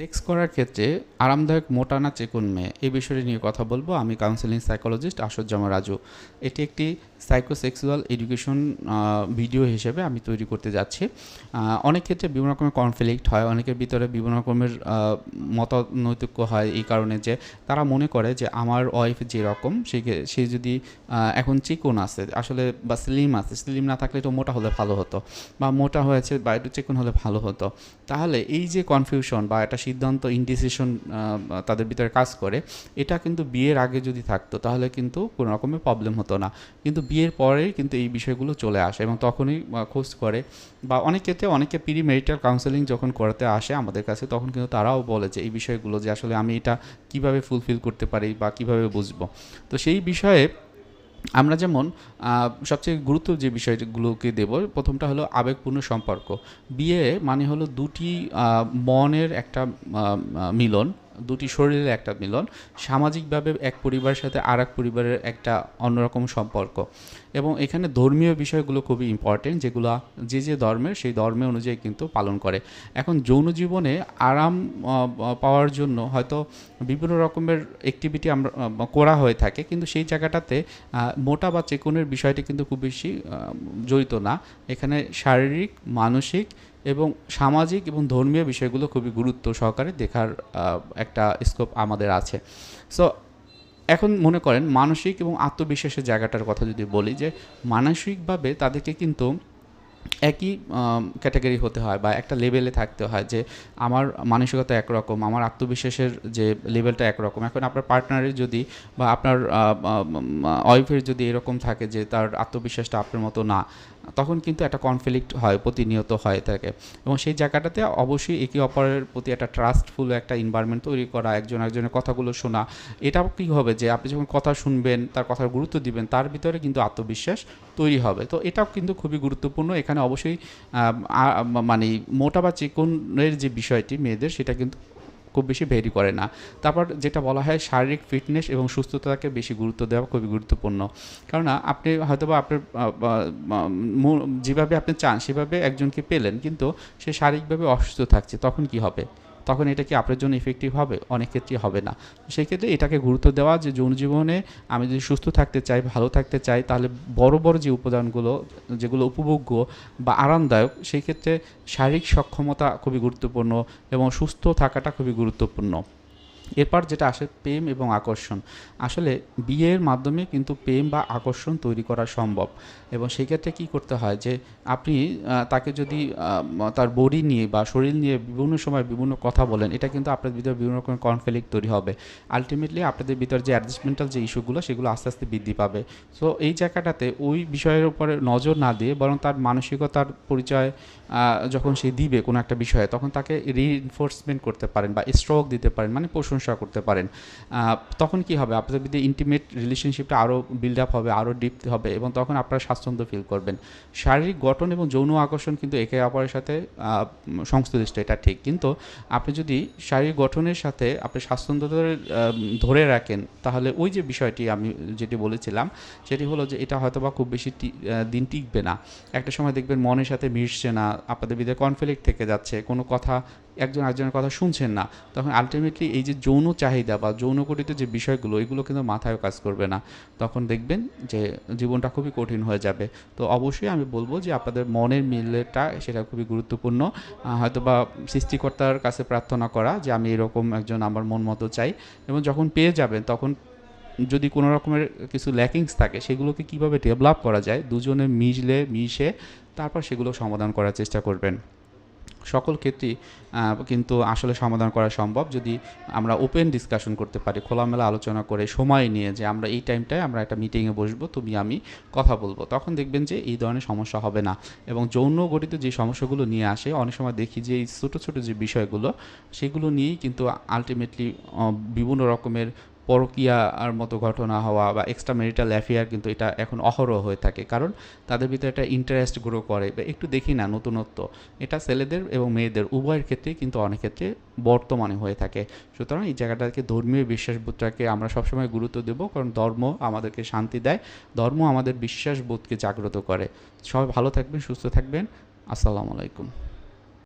Sex করার ক্ষেত্রে আরামদায়ক মোটানা চেকুন মেয়ে? এই বিষয়টি নিয়ে কথা বলব। আমি কাউন্সেলিং সাইকোলজিস্ট আশুজ্জামা রাজু। এটি একটি সাইকোসেক্সুয়াল এডুকেশন ভিডিও হিসেবে আমি তৈরি করতে যাচ্ছি। অনেক ক্ষেত্রে বিভিন্ন রকমের কনফ্লিক্ট হয়, অনেকের ভিতরে বিভিন্ন রকমের মতানৈতিক্য হয় এই কারণে যে তারা মনে করে যে আমার ওয়াইফ যেরকম, সে সে যদি এখন চিকন আছে, আসলে বা স্লিম আছে স্লিম না থাকলে একটু মোটা হলে ভালো হতো বা মোটা হয়েছে বা একটু চিকন হলে ভালো হতো। তাহলে এই যে কনফিউশন বা একটা সিদ্ধান্ত ইনডিসিশন তাদের ভিতরে কাজ করে, এটা কিন্তু বিয়ের আগে যদি থাকতো, তাহলে কিন্তু কোনো রকমের প্রবলেম হতো না। কিন্তু বিয়ের পরেই কিন্তু এই বিষয়গুলো চলে আসে এবং তখনই খোঁজ করে। বা অনেক ক্ষেত্রে অনেকে প্রি মেরিটাল কাউন্সেলিং যখন করতে আসে আমাদের কাছে, তখন কিন্তু তারাও বলে যে, এই বিষয়গুলো যে আসলে আমি এটা কীভাবে ফুলফিল করতে পারি বা কীভাবে বুঝব? তো সেই বিষয়ে আমরা যেমন সবচেয়ে গুরুত্ব যে বিষয়গুলোকে দেব, প্রথমটা হলো আবেগপূর্ণ সম্পর্ক। বিয়ে মানে হলো দুটি মনের একটা মিলন। দুটি শরীরের একটা মিলন, সামাজিকভাবে এক পরিবারের সাথে আর পরিবারের একটা অন্যরকম সম্পর্ক। এবং এখানে ধর্মীয় বিষয়গুলো খুবই ইম্পর্টেন্ট যেগুলো যে যে ধর্মের সেই ধর্মে অনুযায়ী কিন্তু পালন করে। এখন যৌন জীবনে আরাম পাওয়ার জন্য হয়তো বিভিন্ন রকমের অ্যাক্টিভিটি আমরা করা হয়ে থাকে, কিন্তু সেই জায়গাটাতে মোটা বা চেকনের বিষয়টি কিন্তু খুব বেশি জড়িত না। এখানে শারীরিক, মানসিক এবং সামাজিক এবং ধর্মীয় বিষয়গুলো খুবই গুরুত্ব সহকারে দেখার একটা স্কোপ আমাদের আছে। সো এখন মনে করেন মানসিক এবং আত্মবিশ্বাসের জায়গাটার কথা যদি বলি যে, মানসিকভাবে তাদেরকে কিন্তু একই ক্যাটাগরি হতে হয় বা একটা লেভেলে থাকতে হয় যে, আমার মানসিকতা একরকম, আমার আত্মবিশ্বাসের যে লেভেলটা একরকম। এখন আপনার পার্টনারের যদি বা আপনার ওয়াইফের যদি এরকম থাকে যে, তার আত্মবিশ্বাসটা আপনার মতো না তখন কিন্তু একটা কনফ্লিক্ট হয়, প্রতিনিয়ত হয় থাকে এবং সেই জায়গাটাতে অবশ্যই একে অপরের প্রতি একটা ট্রাস্টফুল একটা এনভায়রনমেন্ট তৈরি করা, একজন একজনের কথাগুলো শোনা। এটাও কী হবে যে আপনি যখন কথা শুনবেন, তার কথার গুরুত্ব দিবেন, তার ভিতরে কিন্তু আত্মবিশ্বাস তৈরি হবে। তো এটাও কিন্তু খুবই গুরুত্বপূর্ণ। এখানে অবশ্যই মানে মোটা বা চিকনের যে বিষয়টি মেয়েদের, সেটা কিন্তু খুব বেশি ভেরি করে না। তারপর যেটা বলা হয় শারীরিক ফিটনেস এবং সুস্থতাকে বেশি গুরুত্ব দেওয়া খুবই গুরুত্বপূর্ণ। কেননা আপনি হয়তোবা আপনার যেভাবে আপনি চান সেভাবে একজনকে পেলেন, কিন্তু সে শারীরিকভাবে অসুস্থ থাকছে, তখন কি হবে? তখন এটা কি আপনার জন্য ইফেক্টিভ হবে? অনেক ক্ষেত্রে হবে না। সেই ক্ষেত্রে এটাকে গুরুত্ব দেওয়া যে যৌন জীবনে আমি যদি সুস্থ থাকতে চাই, ভালো থাকতে চাই, তাহলে বড় বড় যে উপাদানগুলো, যেগুলো উপভোগ্য বা আরামদায়ক সেই ক্ষেত্রে শারীরিক সক্ষমতা খুবই গুরুত্বপূর্ণ এবং সুস্থ থাকাটা খুবই গুরুত্বপূর্ণ। এরপর যেটা আসে প্রেম এবং আকর্ষণ। আসলে বিয়ের মাধ্যমে কিন্তু প্রেম বা আকর্ষণ তৈরি করা সম্ভব। এবং সেই ক্ষেত্রে কী করতে হয় যে, আপনি তাকে যদি তার বডি নিয়ে বা শরীর নিয়ে বিভিন্ন সময় বিভিন্ন কথা বলেন, এটা কিন্তু আপনার ভিতরে বিভিন্ন রকমের কনফ্লিক্ট তৈরি হবে। আলটিমেটলি আপনাদের ভিতরে যে অ্যাডজাস্টমেন্টাল যে ইস্যুগুলো সেগুলো আস্তে আস্তে বৃদ্ধি পাবে। সো এই জায়গাটাতে ওই বিষয়ের উপরে নজর না দিয়ে বরং তার মানসিকতার পরিচয় যখন সে দিবে কোনো একটা বিষয়ে, তখন তাকে রিইনফোর্সমেন্ট করতে পারেন বা স্ট্রোক দিতে পারেন মানে প্রশংসা করতে পারেন। তখন কি হবে? আপনাদের ভিতরে ইন্টিমেট রিলেশনশিপটা আরও বিল্ড আপ হবে আরও ডিপ হবে এবং তখন আপনারা স্বাচ্ছন্দ্য ফিল করবেন। শারীরিক গঠন এবং যৌন আকর্ষণ কিন্তু একে অপরের সাথে সংশ্লিষ্ট, এটা ঠিক। কিন্তু আপনি যদি শারীরিক গঠনের সাথে আপনি স্বাচ্ছন্দ্য ধরে রাখেন, তাহলে ওই যে বিষয়টি আমি যেটি বলেছিলাম, সেটি হলো যে এটা হয়তো বা খুব বেশি দিন টিকবে না। একটা সময় দেখবেন মনের সাথে মিশছে না, আপনাদের ভিতরে কনফ্লিক্ট থেকে যাচ্ছে, কোনো কথা একজন একজনের কথা শুনছেন না, তখন আলটিমেটলি এই যে যৌন চাহিদা বা যৌনকটিত যে বিষয়গুলো, এগুলো কিন্তু মাথায় কাজ করবে না। তখন দেখবেন যে জীবনটা খুবই কঠিন হয়ে যাবে। তো অবশ্যই আমি বলব যে আপনাদের মনের মিলেটা সেটা খুবই গুরুত্বপূর্ণ। হয়তো বা সৃষ্টিকর্তার কাছে প্রার্থনা করা যে আমি এরকম একজন আমার মন মতো চাই। এবং যখন পেয়ে যাবেন, তখন যদি কোনো রকমের কিছু ল্যাকিংস থাকে, সেগুলোকে কীভাবে ডেভেলপ করা যায়, দুজনে মিশলে মিশে তারপর সেগুলো সমাধান করার চেষ্টা করবেন। সকল ক্ষেত্রেই কিন্তু আসলে সমাধান করা সম্ভব যদি আমরা ওপেন ডিসকাশন করতে পারি, খোলামেলা আলোচনা করে সময় নিয়ে যে আমরা এই টাইমটায় আমরা একটা মিটিংয়ে বসবো, তুমি, আমি কথা বলব। তখন দেখবেন যে এই ধরনের সমস্যা হবে না। এবং যৌন গঠিত যে সমস্যাগুলো নিয়ে আসে, অনেক সময় দেখি যে এই ছোটো ছোটো যে বিষয়গুলো, সেগুলো নিয়েই কিন্তু আলটিমেটলি বিভিন্ন রকমের পরকীয়ার মতো ঘটনা হওয়া বা এক্সট্রা ম্যারিটাল অ্যাফেয়ার কিন্তু এটা এখন অহরহ হয়ে থাকে। কারণ তাদের ভিতরে একটা ইন্টারেস্ট গ্রো করে। বা একটু দেখি না নতুনত্ব। এটা ছেলেদের এবং মেয়েদের উভয়ের ক্ষেত্রেই কিন্তু অনেক ক্ষেত্রে বর্তমানে হয়ে থাকে। সুতরাং এই জায়গাটাকে ধর্মীয় বিশ্বাসবোধটাকে আমরা সবসময় গুরুত্ব দেব। কারণ ধর্ম আমাদেরকে শান্তি দেয়। ধর্ম আমাদের বিশ্বাসবোধকে জাগ্রত করে। সবাই ভালো থাকবেন, সুস্থ থাকবেন। আসসালামু আলাইকুম।